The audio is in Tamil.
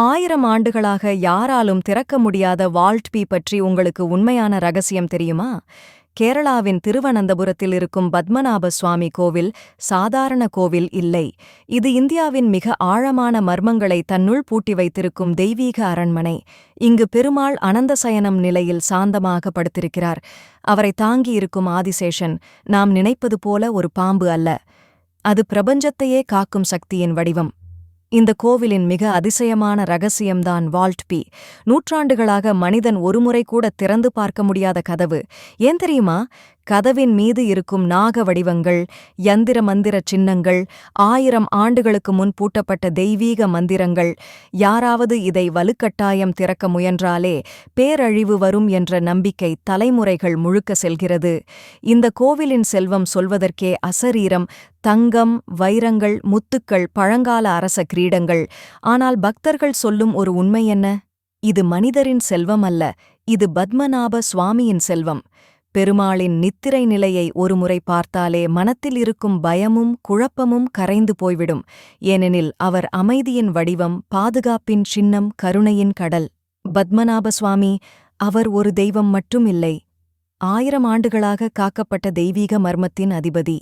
ஆயிரம் ஆண்டுகளாக யாராலும் திறக்க முடியாத வால்ட் பி பற்றி உங்களுக்கு உண்மையான ரகசியம் தெரியுமா? கேரளாவின் திருவனந்தபுரத்தில் இருக்கும் பத்மநாப சுவாமி கோவில் சாதாரண கோவில் இல்லை. இது இந்தியாவின் மிக ஆழமான மர்மங்களை தன்னுள் பூட்டி வைத்திருக்கும் தெய்வீக அரண்மனை. இங்கு பெருமாள் அனந்தசயனம் நிலையில் சாந்தமாக படுத்திருக்கிறார் அவரை தாங்கியிருக்கும் ஆதிசேஷன் நாம் நினைப்பது போல ஒரு பாம்பு அல்ல. அது பிரபஞ்சத்தையே காக்கும் சக்தியின் வடிவம். இந்த கோவிலின் மிக அதிசயமான ரகசியம்தான் வால்ட் பி. நூற்றாண்டுகளாக மனிதன் ஒருமுறை கூட திறந்து பார்க்க முடியாத கதவு. ஏன் தெரியுமா? கதவின் மீது இருக்கும் நாக வடிவங்கள் யந்திர மந்திர சின்னங்கள் ஆயிரம் ஆண்டுகளுக்கு முன் பூட்டப்பட்ட தெய்வீக மந்திரங்கள் யாராவது இதை வலுக்கட்டாயம் திறக்க முயன்றாலே பேரழிவு வரும் என்ற நம்பிக்கை தலைமுறைகள் முழுக்க செல்கிறது. இந்த கோவிலின் செல்வம் சொல்வதற்கே அசரீரம் தங்கம் வைரங்கள் முத்துக்கள் பழங்கால அரச கிரீடங்கள். ஆனால் பக்தர்கள் சொல்லும் ஒரு உண்மை என்ன? இது மனிதரின் செல்வம் அல்ல இது பத்மநாப சுவாமியின் செல்வம். பெருமாளின் நித்திரை நிலையை ஒருமுறை பார்த்தாலே மனத்தில் இருக்கும் பயமும் குழப்பமும் கரைந்து போய்விடும். ஏனெனில் அவர் அமைதியின் வடிவம் பாதுகாப்பின் சின்னம் கருணையின் கடல். பத்மநாப சுவாமி அவர் ஒரு தெய்வம் மட்டும் இல்லை ஆயிரம் ஆண்டுகளாக காக்கப்பட்ட தெய்வீக மர்மத்தின் அதிபதி.